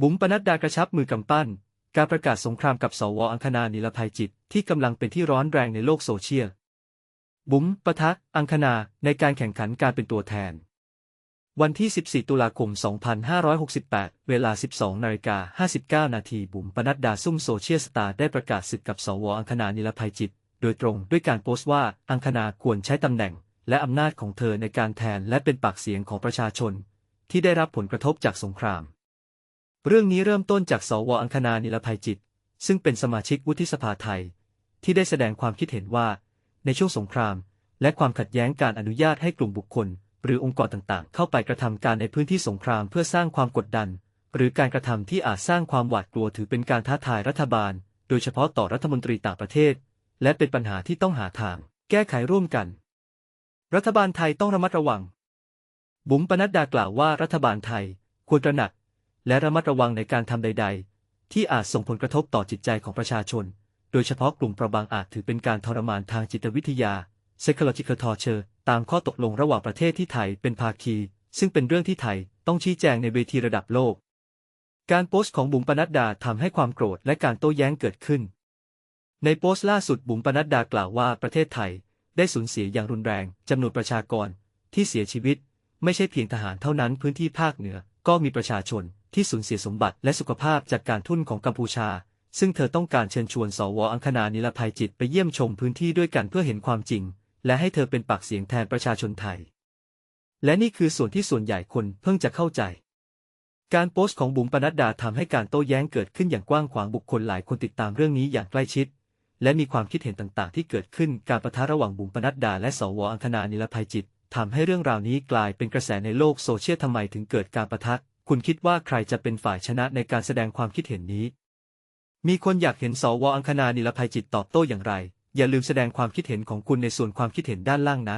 บุ๋มปนัดดากระชับมือกำปั้น การประกาศสงครามกับสวอังคณานิลภัยจิตที่กำลังเป็นที่ร้อนแรงในโลกโซเชียล บุ๋มปะทะ อังคณาในการแข่งขันการเป็นตัวแทน วันที่ 14 ตุลาคม 2568 เวลา 12นาฬิกา59 นาทีบุ๋มปนัดดาซุ่มโซเชียลสตาร์ได้ประกาศศึกกับสวอังคณานิลภัยจิต โดยตรงด้วยการโพสต์ว่าอังคณาควรใช้ตำแหน่ง และอำนาจของเธอในการแทนและเป็นปากเสียงของประชาชน ที่ได้รับผลกระทบจากสงคราม เรื่องนี้เริ่มต้นจากสวอังคณานิลภัยจิต ซึ่งเป็นสมาชิกวุฒิสภาไทย ที่ได้แสดงความคิดเห็นว่า ในช่วงสงคราม และความขัดแย้งการอนุญาตให้กลุ่มบุคคล หรือองค์กรต่างๆ เข้าไปกระทำการในพื้นที่สงครามเพื่อสร้างความกดดัน หรือการกระทำที่อาจสร้างความหวาดกลัวถือเป็นการท้าทายรัฐบาล โดยเฉพาะต่อรัฐมนตรีต่างประเทศ และเป็นปัญหาที่ต้องหาทาง แก้ไขร่วมกัน รัฐบาลไทยต้องระมัดระวัง บุ๋มปนัดดากล่าวว่ารัฐบาลไทยควรตระหนัก และระมัดระวังในการทำใด ๆ ที่อาจส่งผลกระทบต่อจิตใจของประชาชน โดยเฉพาะกลุ่มเปราะบางอาจถือเป็นการทรมานทางจิตวิทยา psychological torture ตามข้อตกลงระหว่างประเทศที่ไทยเป็นภาคี ซึ่งเป็นเรื่องที่ไทยต้องชี้แจงในเวทีระดับโลก การโพสต์ของบุ๋มปนัดดาทำให้ความโกรธและการโต้แย้งเกิดขึ้น ในโพสต์ล่าสุดบุ๋มปนัดดากล่าวว่าประเทศไทยได้สูญเสียอย่างรุนแรงจำนวนประชากรที่เสียชีวิต ไม่ใช่เพียงทหารเท่านั้นพื้นที่ภาคเหนือก็มีประชาชน ที่สูญเสียสมบัติและสุขภาพจากการทุ่นของกัมพูชา ซึ่งเธอต้องการเชิญชวนสวอังคณานิลภัยจิตไปเยี่ยมชมพื้นที่ด้วยกันเพื่อเห็นความจริง และให้เธอเป็นปากเสียงแทนประชาชนไทย และนี่คือส่วนที่ส่วนใหญ่คนเพิ่งจะเข้าใจ การโพสต์ของบุ๋มปนัดดาทำให้การโต้แย้งเกิดขึ้นอย่างกว้างขวางบุคคลหลายคนติดตามเรื่องนี้อย่างใกล้ชิด และมีความคิดเห็นต่างๆ ที่เกิดขึ้นการประทะระหว่างบุ๋มปนัดดาและสวอังคณานิลภัยจิตทำให้เรื่องราวนี้กลายเป็นกระแสในโลกโซเชียลทำไมถึงเกิดการประทะ คุณคิดว่าใครจะเป็นฝ่ายชนะในการแสดงความคิดเห็นนี้ มีคนอยากเห็นสวอังคณานิลภัยจิตตอบโต้อย่างไร อย่าลืมแสดงความคิดเห็นของคุณในส่วนความคิดเห็นด้านล่างนะ